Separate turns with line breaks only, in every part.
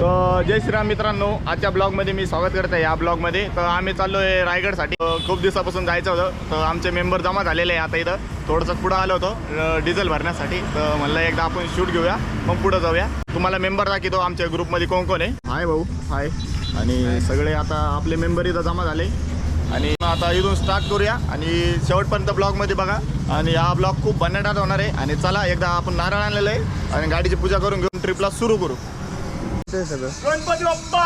तर जय श्रीराम मित्रांनो आजच्या ब्लॉगमध्ये मी स्वागत करत आहे या ब्लॉगमध्ये. तर आम्ही चाललो आहे रायगडसाठी खूप दिवसापासून जायचं होतं तर आमचे मेंबर जमा झालेले आहे आता इथं. थोडंसं पुढं आलो होतो डिझेल भरण्यासाठी. तर म्हणलं एकदा आपण शूट घेऊया मग पुढं जाऊया. तुम्हाला मेंबर दाखवतो आमच्या ग्रुपमध्ये कोण कोण आहे. हाय भाऊ हाय. आणि सगळे आता आपले मेंबर इथं जमा झाले. आणि आता इथून स्टार्ट करूया. आणि शेवटपर्यंत ब्लॉगमध्ये बघा. आणि हा ब्लॉग खूप भन्नाटात होणार आहे. आणि चला एकदा आपण नारळ आणलेलं आहे. आणि गाडीची पूजा करून घेऊन ट्रिपला सुरू करू. ते सगळं. गणपती बाप्पा!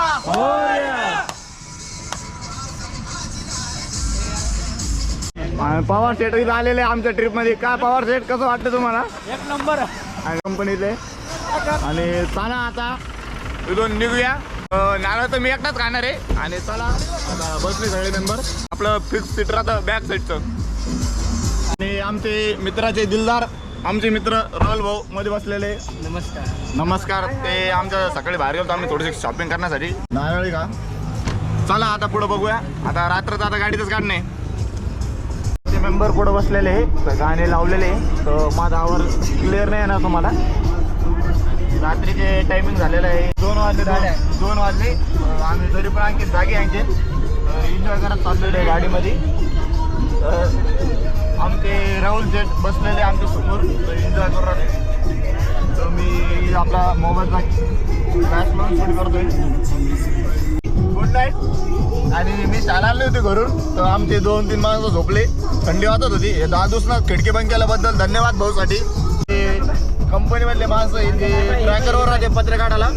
पवार सेट इथं आलेले आमच्या ट्रिपमध्ये काय पवार सेट कसं वाटतं तुम्हाला?
एक नंबर.
आणि कंपनीतले आणि चला आता. इथून निघूया. नारळ तर मी एकटाच खाणार आहे. आणि चला आता बसले सगळे मेंबर आपलं फिक्स सीट राहतं बॅक साईडचं आणि आमचे मित्राचे दिलदार आमचे मित्र राहुल भाऊ मध्ये बसलेले.
नमस्कार.
नमस्कार. ते आमच्या सकाळी बाहेर गेलो आम्ही थोडीशी शॉपिंग करण्यासाठी. नारळी का? चला आता पुढं बघूया. आता रात्र आता गाडीतच काढणे. ते मेंबर पुढं बसलेले आहे तर गाणे लावलेले आहे तर माझा आवाज क्लिअर नाही येणार तुम्हाला. रात्रीचे टायमिंग झालेलं आहे. दोन वाजले दोन- दोन वाजले. आम्ही तरी पण आणखी जागे आणखी एन्जॉय करत चाललेलो आहे गाडीमध्ये. तर आमचे राहुल जेट बसलेले आमच्यासमोर. एन्जॉय करत राहिले तर मी आपला मोबाईलचा मॅच म्हणून शूट करतोय. गुड नाईट आणि मी शाळा आले होते घरून. तर आमचे दोन तीन माणसं झोपले. थंडी वाजत होती. हे दहा खिडकी बंद केल्याबद्दल धन्यवाद भाऊसाठी. ते कंपनीमधले माणसं ते ट्रॅकरवर राहते पत्रे काढायला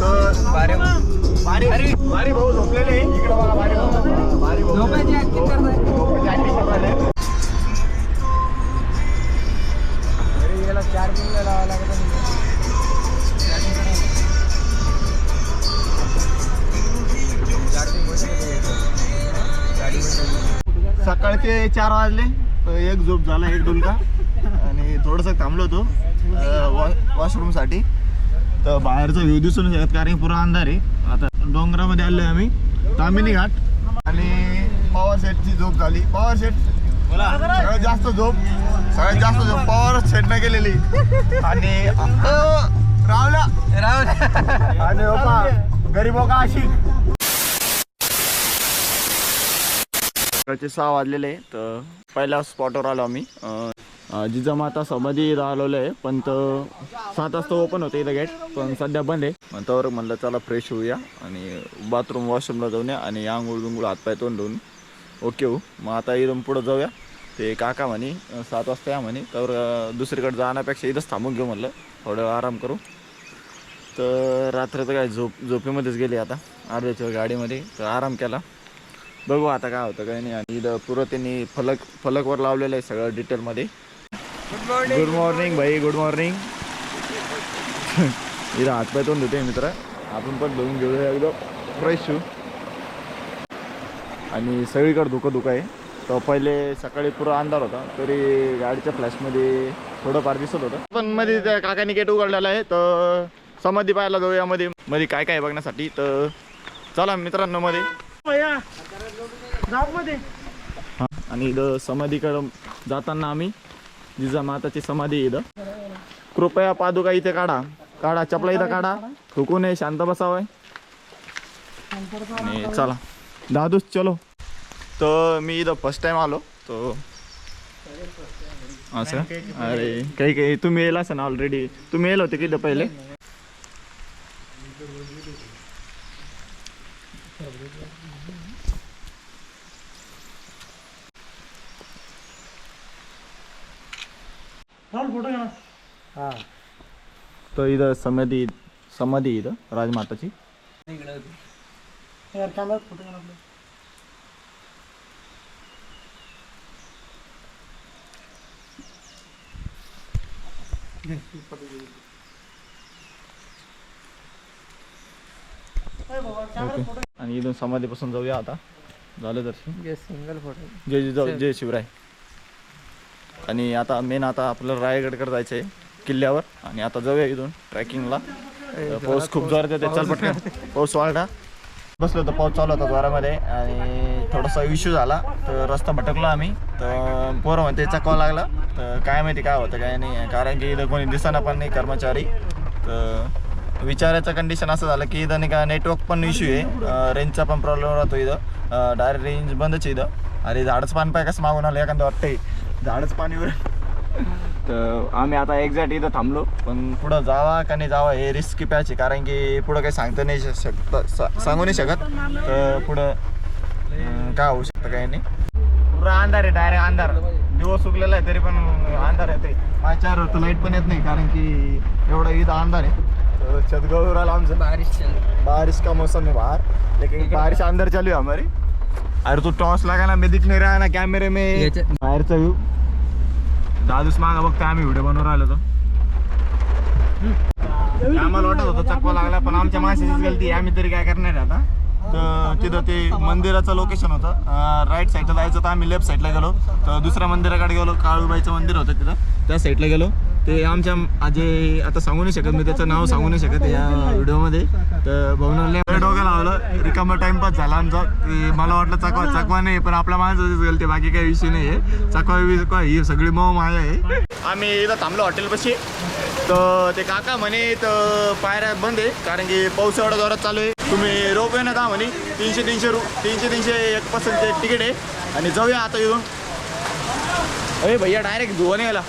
तर
भारी
भारी भारी भाऊ झोपलेले. आहे. इकडे बघा भारी भाऊ. भारी भाऊ. सकाळचे चार वाजले. एक झोप झाला एक डुलका. आणि थोडंसं थांबलो होतो वॉशरूमसाठी तर बाहेरचा व्ह्यू दिसून शकत कारण पुरा अंधार आहे. आता डोंगरामध्ये आलोय आम्ही तामिनी घाट. आणि पॉवर सेटची झोप झाली. पॉवर सेट सगळ्यात जास्त झोप सगळ्यात जास्त झोप पॉवर सेटनं गेलेली आणि अ, रावला आणि ओपा गरीब का अशी. सकाळचे सहा वाजलेले आहे तर पहिल्या स्पॉटवर आलो आम्ही. जिजामाता समाधी इथं आहे पण तर सात वाजता ओपन होतं इथं गेट पण सध्या बंद आहे. म्हणतावर म्हणलं चला फ्रेश होऊया आणि बाथरूम वॉशरूमला जाऊन या आणि आंघोळ बिंगोळ हातपाय तोंड धुवून ओके हो मग आता इथून पुढं जाऊया. ते काका म्हणे सात वाजता या म्हणे तर दुसरीकडे जाण्यापेक्षा इथंच थांबून घेऊ म्हणलं. थोडं आराम करू. तर रात्र तर काय झोप झोपेमध्येच गेली आता. अर्ध्याच्या गाडीमध्ये तर आराम केला. बघू आता काय होतं काय नाही. आणि इथं पुरं त्यांनी फलक फलकवर लावलेलं आहे सगळं डिटेलमध्ये. गुड मॉर्निंग भाई गुड मॉर्निंग इथं हातपाय तोंड धुते मित्र. आपण पण धुवून घेऊया एकदम फ्रेश होऊ. आणि सगळीकडे धुकं धुकं आहे. तर पहिले सकाळी पुरा अंधार होता तरी गाडीच्या फ्लॅशमध्ये थोडंफार दिसत होतं. पण मध्ये त्या काकाने गेट उघडलेला आहे तर समाधी पाहायला जाऊया मध्ये. मध्ये काय काय बघण्यासाठी तर चला मित्रांनो मध्ये. हा, आणि इथं समाधीकडं जाताना आम्ही जिजा माताची समाधी इथं. कृपया पादुका इथे काढा. काढा चपला इथं काढा. थुकू नये शांत बसावं. आणि चला. दादूच चलो. तर मी इथं फर्स्ट टाइम आलो. तो असं? अरे काही काही तुम्ही येला असा ना ऑलरेडी तुम्ही येलो होते की इथं पहिले?
हा
तर इथं समाधी समाधी इथं राजमाताची ओके आणि इथून समाधीपासून जाऊया आता झालं दर्शन
सिंगल फोटो
जय जिजाऊ जय शिवराय आणि आता मेन आता आपल्याला रायगडकडे जायचं आहे किल्ल्यावर. आणि आता जाऊया इथून ट्रॅकिंगला. पाऊस खूप जोरात येते चल पटकन. पाऊस वाढला बसलो तर पाऊस चालू होता जोरामध्ये आणि थोडासा इश्यू झाला तर रस्ता भटकलो आम्ही. तर पोरं म्हणते चकवा लागला. तर काय माहिती काय होतं काय नाही. कारण की इथं कोणी दिसना पण नाही कर्मचारी. तर विचारायचं कंडिशन असं झालं की इथं नाही का नेटवर्क पण इश्यू आहे. रेंजचा पण प्रॉब्लेम राहतो इथं. डायरेक्ट रेंज बंदच इथं. अरे झाडच पाणी पाय कसं मागून आलं एखादं वाटतंय. झाडच पाणीवर. तर आम्ही आता एक्झॅक्ट इथं थांबलो. पण पुढं जावा का नाही जावा हे रिस्की पॅच आहे कारण की पुढं काही सांगता नाही शकत सांगू नाही शकत. तर पुढं अं, काय होऊ शकतं काही नाही. पुरा अंधार आहे डायरेक्ट अंधार. दिवस सुकलेला आहे तरी पण अंधार येते माझ्यावर तर लाइट पण येत नाही कारण की एवढा इथं अंधार आहे. तर छतगावर आला आमचं
बारिश
बारिश का मौसम है बाहर? लेकिन बारिश अंदर चालू है हमारी. अरे तू टॉर्च लगा ना मैं दिख नहीं रहा ना कॅमेरे में.
याच्या-
बाहेरचा व्ह्यू दादूस मागा बघता आम्ही व्हिडिओ बनवून राहिलो तो. आम्हाला वाटत होतं चकवा लागला पण आमच्या माणसाचीच गलती आहे आम्ही तरी काय करणार आहे आता? तर तिथं ते मंदिराचं लोकेशन होतं. राईट साईडला जायचं तर आम्ही लेफ्ट साईडला गेलो. तर दुसऱ्या मंदिराकडे गेलो काळूबाईचं मंदिर होतं तिथं. त्या साईडला गेलो. ते आमच्या आजे आता सांगू नाही शकत मी त्याचं नाव सांगू नाही शकत या व्हिडिओमध्ये. तर भाऊनले डोकं लावलं रिकामा टाइमपास झाला आमचा. की मला वाटलं चकवा चकवा नाही पण आपल्या माणसाचीच ते बाकी काही विषय नाही आहे. चकवा विकवा ही सगळी मऊ माया आहे. आम्ही इथं थांबलो हॉटेलपाशी. तर ते काका म्हणे तर पायऱ्या बंद आहे कारण की पाऊस एवढा जोरात चालू आहे. तुम्ही रोप ना का म्हणे तीनशे तीनशे रु तीनशे तीनशे एक पर्सेंट ते तिकीट आहे. आणि जाऊया आता येऊन अरे भैया डायरेक्ट धुवाने गेला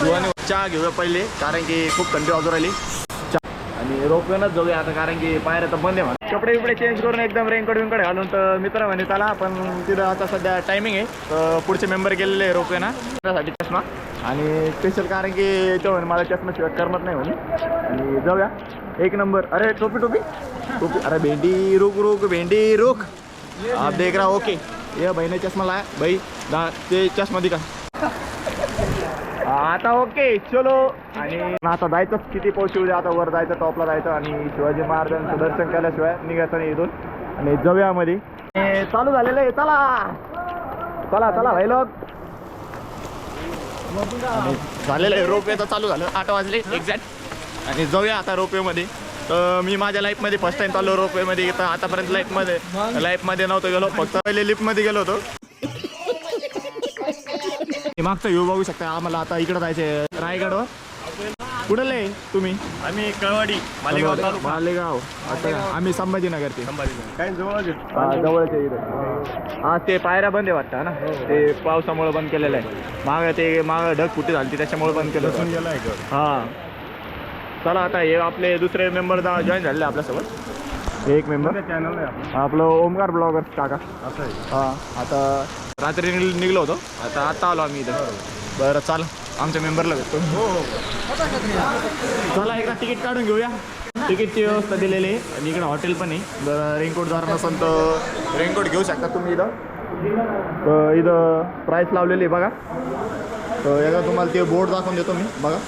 धुवाने चहा घेऊया पहिले कारण की खूप थंडी वाजू राहिली. चहा. आणि रोपवेनच जाऊया आता कारण की पायऱ्या तर बंद आहे म्हणा. कपडे बिपडे चेंज करून एकदम रेनकोट विंकोट घालून तर मित्र म्हणे चला पण तिथं आता सध्या टायमिंग आहे. तर पुढचे मेंबर गेलेले आहे रोपवेना. त्यासाठी चष्मा. आणि स्पेशल कारण की तो म्हणे मला चष्मा शिवाय करमत नाही म्हणे. आणि जाऊया. एक नंबर अरे टोपी टोपी? टोपी. अरे भेंडी रुख रुख भेंडी रुख देख रहा हो, ओके ये भाई ने चष्मा लाया. भाई दा ते चष्मा दिका आता ओके चलो. आणि आता जायचं किती पाऊस येऊ आता वर जायचं टॉपला जायचं आणि शिवाजी महाराजांचं दर्शन केल्याशिवाय निघायचं नाही इथून. आणि जाऊया मध्ये चालू झालेलं आहे. चला. चला चला भाई लोक झालेलं आहे. रोपवे तर चालू झालं. आठ वाजले. एक्झॅक्ट आणि जाऊया आता रोपवेमध्ये तर मी माझ्या लाईफमध्ये फर्स्ट टाइम चाललो रोपवेमध्ये तर आतापर्यंत लाईफमध्ये लाईफमध्ये नव्हतो गेलो. फक्त पहिले लिफ्टमध्ये गेलो होतो. मागचा व्ह्यू बघू शकता. आम्हाला आता इकडे जायचंय. रायगडवर. कुठले आहे तुम्ही?
आम्ही कळवाडी मालेगाव तालुका.
मालेगाव. अच्छा आम्ही संभाजीनगर ते.
काय जवळच
हा, जवळच आहे इथं. हा ते पायऱ्या बंद आहे वाटतं ना? ते पावसामुळे बंद केलेलं आहे. माग ते माग ढग फुटी झाली त्याच्यामुळे बंद केलं होतं.
गेला आहे
हा. चला आता हे आपले दुसरे मेंबर जॉईन झालेले आपल्यासोबत. हे एक मेंबर
चॅनल आहे
आपलं. ओमकार ब्लॉगर काका.
असं आहे.
हा आता रात्री निघ- निघलो होतो. आता आता आलो आम्ही इथं. बरं चाल. आमच्या मेंबरला भेटतो हो हो चला एकदा तिकीट काढून घेऊया. तिकीटची व्यवस्था दिलेली आहे. आणि इकडं हॉटेल पण आहे. जर रेनकोट जर नसेल तर रेनकोट घेऊ शकता तुम्ही इथं. तर इथं प्राईस लावलेली आहे बघा. तर एकदा तुम्हाला ते बोर्ड दाखवून देतो मी बघा.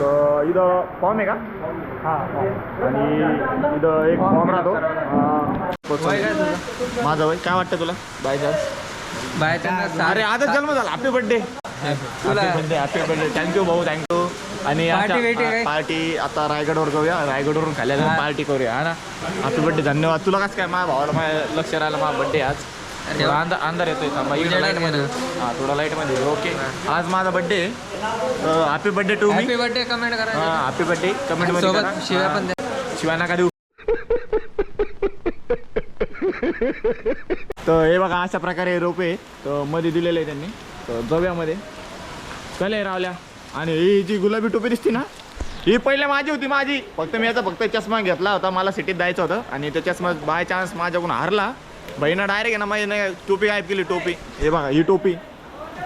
तर इथं फॉर्म आहे का? हां आणि इथं एक फॉर्म राहतो. अं, माझा वय काय वाटतं तुला? बाय चान्स
बायचा
अरे आजच जन्म झाला. Happy birthday birthday happy birthday thank you भाऊ थँक्यू आणि? पार्टी आता रायगडवर जाऊया. रायगडवरून जाऊन पार्टी करूया हा ना? हॅपी बर्थडे धन्यवाद. तुला कसं काय? माझ्या भावाला माझ्या लक्ष राहिलं माझा बर्थडे आज. अंधार अंधार येतोय थांबा इकडे. हा थोडा लाइटमध्ये. ओके आज माझा birthday happy birthday to me
happy birthday comment करा.
हा हॅपी बर्थडे कमेंटमध्ये
सोबत
करा.
शिव्या. पण
शिवाय नका देऊ तर हे बघा अशा प्रकारे रोपे तर मध्ये दिलेले आहे त्यांनी. तर जव्यामध्ये. चले रावल्या. आणि ही जी गुलाबी टोपी दिसते ना ही पहिले माझी होती माझी. फक्त मी याचा फक्त चष्मा घेतला होता. मला सिटीत जायचं होतं. आणि त्या चष्मा बाय चान्स माझ्याकडून हारला. बहिणं डायरेक्ट आहे ना माझी नाही टोपी गायब केली टोपी. हे बघा ही टोपी.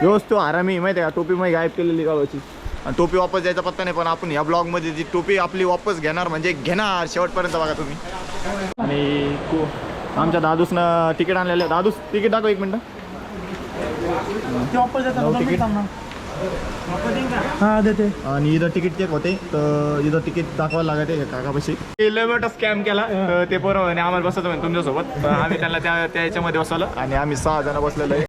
व्यवस्थित तो आरामी माहिती आहे का? टोपी मी गायब केलेली गावाची. आणि टोपी वापस द्यायचा पत्ता नाही पण आपण या ब्लॉगमध्ये जी टोपी आपली वापस घेणार म्हणजे घेणार शेवटपर्यंत बघा तुम्ही. आणि आमच्या दादूसनं तिकीट आणलेलं आहे. दादूस तिकीट दाखव एक मिनटं. तिकीट.
हा देते.
आणि इथं तिकीट चेक होते तर इथं तिकीट दाखवायला लागते काकापाशी. मोठा स्कॅम केला तर ते बरोबर आणि आम्हाला बसत म्हणे तुमच्यासोबत. आम्ही त्यांना त्या त्याच्यामध्ये बसवलं आणि आम्ही सहा जण बसलेलो आहे.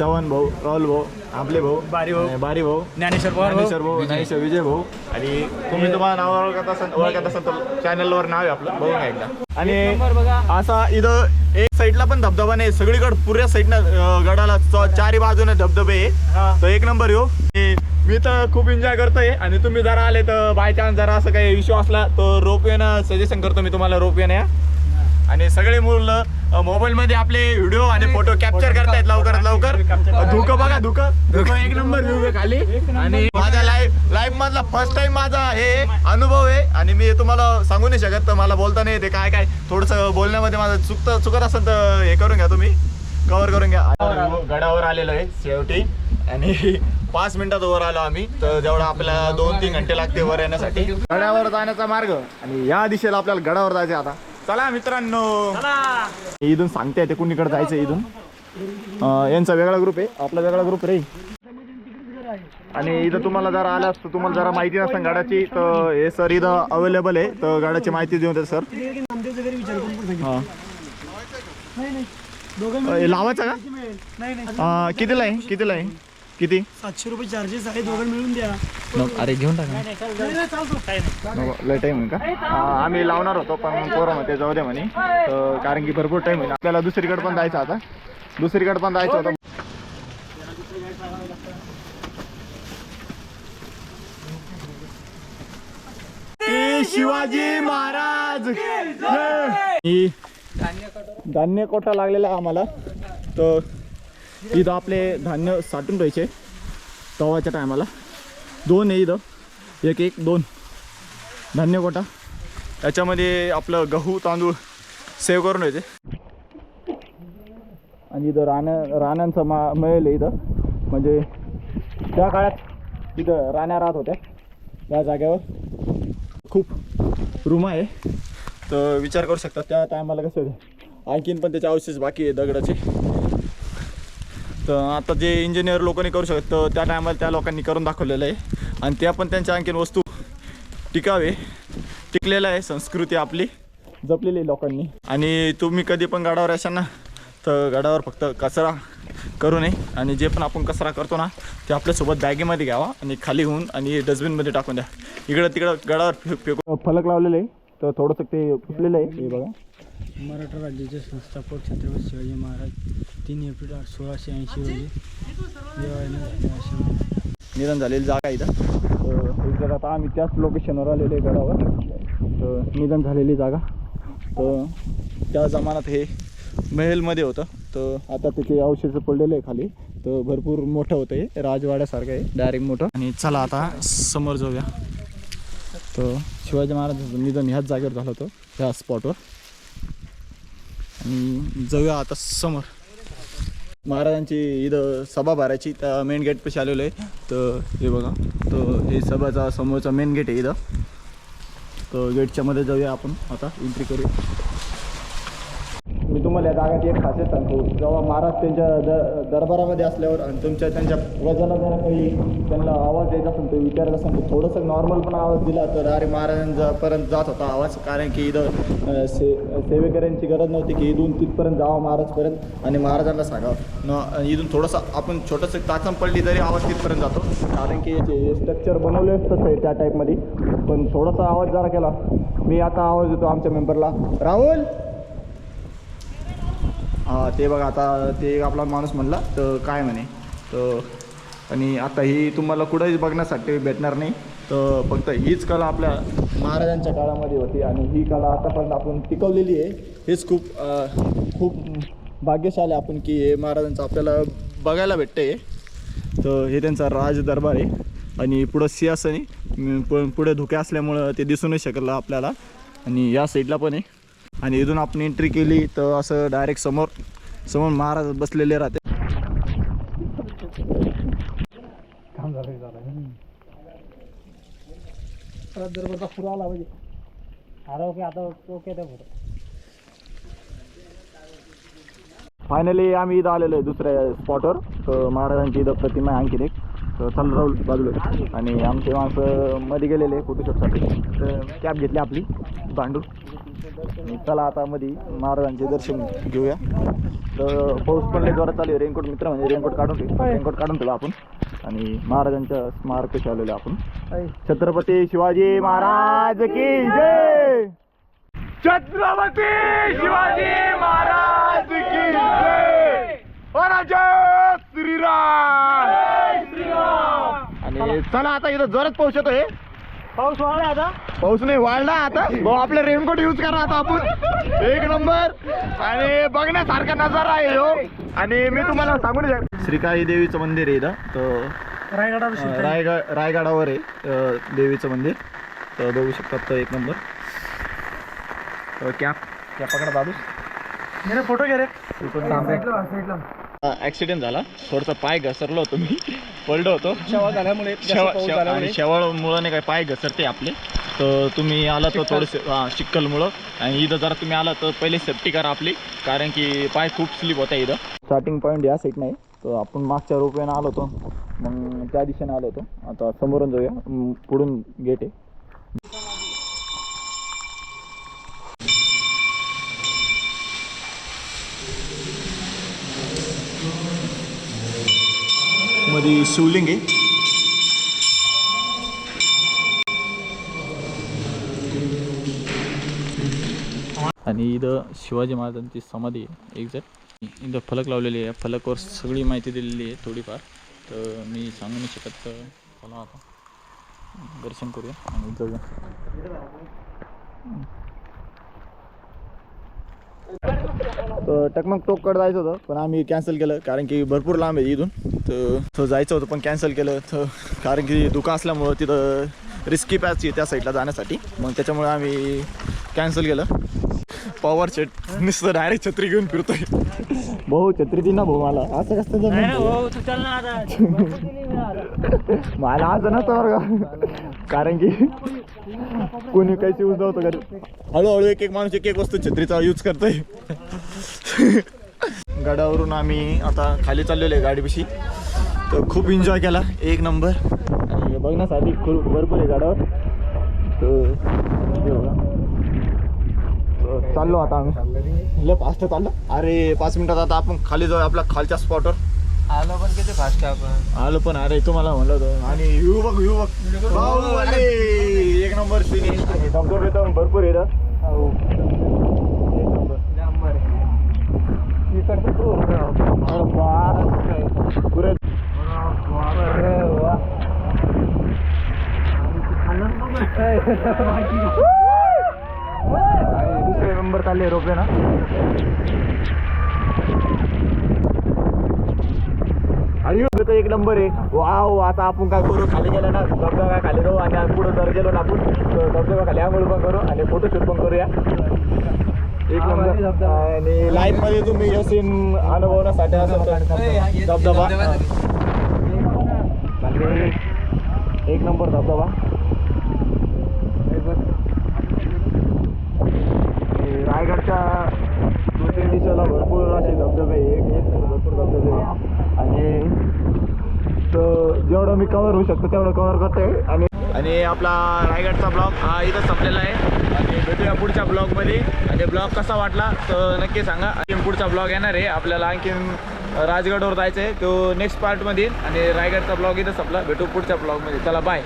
चव्हाण भाऊ राहुल भाऊ आपले भाऊ
बारी भाऊ.
आणि बारी भाऊ
ज्ञानेश्वर पवार भाऊ.
ज्ञानेश्वर भाऊ ज्ञानेश्वर विजय भाऊ. आणि तुम्ही तुम्हाला नाव ओळखत असाल ओळखत असाल तर चॅनलवर नाव आहे आपलं. बघून एकदा. आणि असा इथं एक साईडला पण धबधबा नाही सगळीकडे पुऱ्या साईडनं गडाला चारी बाजूने धबधबे आहे. तर एक नंबर येऊ मी तर खूप एन्जॉय करतोय. आणि तुम्ही जरा आले तर बाय चान्स जरा असं काही इश्यू असला तर रोप येणं सजेशन करतो मी तुम्हाला रोप येण्या. आणि सगळे मुलं मोबाईल मध्ये आपले व्हिडिओ आणि फोटो कॅप्चर करतायत लवकरात लवकर. धुकं बघा धुकं. धुकं. एक नंबर व्ह्यू खाली. आणि माझ्या लाईफ लाईफ मधला फर्स्ट टाइम माझा हे अनुभव आहे. आणि मी तुम्हाला सांगू नाही शकत तर मला बोलता नाही येते काय काय? थोडस बोलण्यामध्ये माझं चुकत चुकत असेल तर हे करून घ्या तुम्ही. कव्हर करून घ्या. गडावर आलेलो आहे शेवटी. आणि पाच मिनिटात वर आलो आम्ही. तर जेवढा आपल्याला दोन तीन घंटे लागते वर येण्यासाठी. गडावर जाण्याचा मार्ग. आणि या दिशेला आपल्याला गडावर जायचं आता. चला मित्रांनो. इथून सांगते ते कुणीकडे जायचं इथून. यांचा वेगळा ग्रुप आहे आपला वेगळा ग्रुप रे. आणि इथं तुम्हाला जरा आल्यास तर तुम्हाला जरा माहिती नसेल गाड्याची तर हे सर इथं अवेलेबल आहे तर गाड्याची माहिती देऊन सर. लावायचा का?
नाही नाही.
अं, कितीला आहे? कितीला आहे? किती?
सातशे रुपये चार्जेस आहे दोघं मिळून द्या.
अरे घेऊन टाका.
नाही नाही चालतो काय नाही.
नको लय टाईम का? आम्ही लावणार होतो पण पोरं म्हणते जाऊ दे म्हणे. तर कारण की भरपूर टाईम आहे. आपल्याला दुसरीकडे पण जायचं आता. दुसरीकडे पण जायचं होतं. शिवाजी महाराज! ही धान्य कोटा लागलेला आहे आम्हाला? तर इथं आपले धान्य साठून राहायचे तवाच्या टायमाला. दोन आहे इथं. एक एक दोन. धान्य कोटा त्याच्यामध्ये आपलं गहू तांदूळ सेव्ह करून येते आणि इथं राण राण्यांचं मा मिळेल इथं. म्हणजे त्या काळात इथं राण्या राहत होत्या. त्या जागेवर. खूप रूम आहे. तर विचार करू शकतात त्या टायमाला कसं होतं? आणखीन पण त्याचे अवशेष बाकी आहे दगडाचे. तर आता जे इंजिनियर लोकांनी करू शकत तर त्या टायमाला त्या लोकांनी करून दाखवलेलं आहे. आणि त्या पण त्यांच्या आणखीन वस्तू टिकावे टिकलेलं आहे संस्कृती आपली जपलेली आहे लोकांनी. आणि तुम्ही कधी पण गडावर असाल ना तर गडावर फक्त कचरा करू नये. आणि जे पण आपण कचरा करतो ना ते आपल्यासोबत बॅगेमध्ये घ्यावा आणि खाली होऊन आणि डस्टबिनमध्ये टाकून द्या. इकडं तिकडं गडावर फे फलक लावलेलं आहे तर थोडंसं ते फुटलेलं आहे हे बघा.
मराठा राज्याचे संस्थापक छत्रपती शिवाजी महाराज तीन एप्रिल सोळाशे ऐंशी रोजी
निधन झालेली जागा आहे इथं. तर आता आम्ही त्याच लोकेशनवर आलेले आहे गडावर तर निधन झालेली जागा. तर त्या जमान्यात हे मेहेलमध्ये होतं. तर आता त्याचे अवशेष पडलेले आहे खाली. तर भरपूर मोठं होतं हे. राजवाड्यासारखं आहे डायरेक्ट मोठं. आणि चला आता समोर जाऊया. तर शिवाजी महाराजांचं निधन ह्याच जागेवर झालं होतं ह्या स्पॉटवर आणि जाऊया आता समोर. महाराजांची इथं सभा भरायची त्या मेन गेट पाशी आलेलो आहे. तर हे बघा तर हे सभाचा समोरचा मेन गेट आहे इथं. तर गेटच्यामध्ये जाऊया आपण. आता एंट्री करूया. तुम्हाला या जागाची एक खासियत सांगतो. जेव्हा महाराज त्यांच्या द दरबारामध्ये असल्यावर आणि तुमच्या त्यांच्या वजना जरा काही त्यांना आवाज द्यायचा असेल तर विचारत असेल तर थोडंसं नॉर्मल पण आवाज दिला तर अरे महाराजांपर्यंत जात होता आवाज. कारण की इथं से सेवेकऱ्यांची गरज नव्हती की इथून तिथपर्यंत जावं महाराजपर्यंत. आणि महाराजांना सांगावं. न इथून थोडंसं आपण छोटंसं टाचम पडली तरी आवाज तिथपर्यंत जातो. कारण की याचे स्ट्रक्चर बनवले तसं आहे त्या टाईपमध्ये पण थोडासा आवाज जरा केला. मी आता आवाज देतो आमच्या मेंबरला राहुल! हां ते बघा आता ते एक आपला माणूस म्हणला तर काय म्हणे? तर आणि आता ही तुम्हाला कुठंही बघण्यासाठी भेटणार नाही. तर फक्त हीच कला आपल्या महाराजांच्या काळामध्ये होती आणि ही कला आतापर्यंत आपण टिकवलेली आहे. हेच खूप खूप भाग्यशाली आपण की हे महाराजांचं आपल्याला बघायला भेटतं आहे तर हे त्यांचा राज दरबार आहे. आणि पुढं सिंहासनी म, पुढे धुके असल्यामुळं ते दिसू नाही शकलं आपल्याला. आणि या साईडला पण आहे. आणि इथून आपण एंट्री केली तर असं डायरेक्ट समोर समोर महाराज बसलेले राहते.
पुरा आला पाहिजे. ओके आता ओके त्या फोटो
फायनली आम्ही इथं आलेलो आहे दुसऱ्या स्पॉटवर तर महाराजांची इथं प्रतिमा आहे आणखीन एक. तर चल राहुल बाजूला. आणि आमचे माणसं मध्ये गेलेले फोटोशूटसाठी. तर कॅब घेतली आपली भांडू. आणि चला आता मध्ये महाराजांचे दर्शन घेऊया. तर पाऊस पडले जोरात चालू आहे. रेनकोट मित्र म्हणजे रेनकोट काढून ठेव. रेनकोट काढून ठेवला आपण. आणि महाराजांच्या स्मारकशी आलेलो आपण. छत्रपती शिवाजी महाराज की जय! छत्रपती शिवाजी महाराज की जय! श्रीराम! आणि चला आता इथं जोरात पाऊस येतोय.
पाऊस वाढला आता.
पाऊस नाही वाढला आता. भाऊ आपले रेनकोट यूज करा आता आपण. एक नंबर. आणि बघण्यासारखा नजारा आहे हो. आणि मी तुम्हाला सांगून द्या श्रीकाई देवीचं मंदिर आहे इथं. तर
रायगडावर
रायगड रायगडावर आहे देवीचं मंदिर. तर बघू शकतात तर एक नंबर. कॅप कॅप पकडा बाबू?
मेरे फोटो घे रे.
ऍक्सिडेंट झाला. थोडसा पाय घसरलो होतो मी. पडलो होतो.
शेवा झाल्यामुळे
आणि शेवाळमुळं नाही काय पाय घसरते आपले. तर तुम्ही आला तर थोडेसे हां आणि इथं जरा तुम्ही आला तर पहिले सेफ्टी करा आपली. कारण की पाय खूप स्लिप होता इथं. स्टार्टिंग पॉईंट या साईड नाही. तर आपण मागच्या रोपवेनं आलो होतो. मग त्या दिशेने आलो होतो. आता समोरून जाऊया. पुढून गेट आहे मध्ये शिवलिंग आहे. आणि इथं शिवाजी महाराजांची समाधी आहे एक्झॅक्ट इथं फलक लावलेली आहे. फलकवर सगळी माहिती दिलेली आहे थोडीफार. तर मी सांगू नाही शकत तर चला आता. दर्शन करूया आणि जाऊया टकमक टोककडे जायचं होतं पण आम्ही कॅन्सल केलं कारण की भरपूर लांब आहे इथून. तर तो जायचं होतं पण कॅन्सल केलं. तर कारण की धुका असल्यामुळं तिथं रिस्की पॅच त्या साईडला जाण्यासाठी. मग त्याच्यामुळे आम्ही कॅन्सल केलं. पॉवर सेट नुसतं डायरेक्ट छत्री घेऊन फिरतोय. भाऊ छत्री दे ना भाऊ मला. असं कसं
तू
मला असं नसतं बरं कारण की कोणी काही यूज नव्हतं घरी हळूहळू एक एक माणूस एक एक वस्तू छत्रीचा यूज करतोय. गडावरून आम्ही आता खाली चाललेलो आहे गाडीपाशी तर खूप एन्जॉय केला. एक नंबर आणि बघण्यासाठी खूप भरपूर आहे गाडावर. तर बघा. चाललो आता आम्ही. लय फास्ट चाललो. अरे पाच मिनिटात आता आपण खाली जाऊ आपल्या खालच्या स्पॉटवर
आलो पण किती फास्ट आपण?
आलो पण अरे तुम्हाला म्हणलं होतं. आणि व्ह्यू बघ व्ह्यू बघ भाऊ, अरे एक नंबर सीन आहे. धबधबे तर भरपूर येतात. एक नंबर. अरे बा. पुरे आणि दुसरे नंबर चालले रोपे ना. हो, तर एक नंबर आहे. वाव आता आपण काय करू? खाली गेलं ना धबधबा खाली जाऊ आणि पुढे जर गेलो ना आपण धबधबा खाली आंघोळ पण करू आणि फोटोशूट पण करूया. एक नंबर आणि लाईफमध्ये तुम्ही हे सीन अनुभवण्यासाठी तर धबधबा. आणि एक नंबर धबधबा आणि रायगडच्या दोन तीन दिवसाला भरपूर असे धबधबे आहे. एक एक भरपूर धबधबे आहे. आणि तर जेवढं मी कव्हर होऊ शकतो तेवढं कव्हर करतोय. आणि आणि आपला रायगडचा ब्लॉग हा इथं संपलेला आहे. आणि भेटूया पुढच्या ब्लॉगमध्ये आणि ब्लॉग कसा वाटला तर नक्की सांगा. आणखी पुढचा ब्लॉग येणार आहे. आपल्याला आणखीन राजगडवर जायचं आहे तो नेक्स्ट पार्टमध्ये आणि रायगडचा ब्लॉग इथं संपला. भेटू पुढच्या ब्लॉगमध्ये चला बाय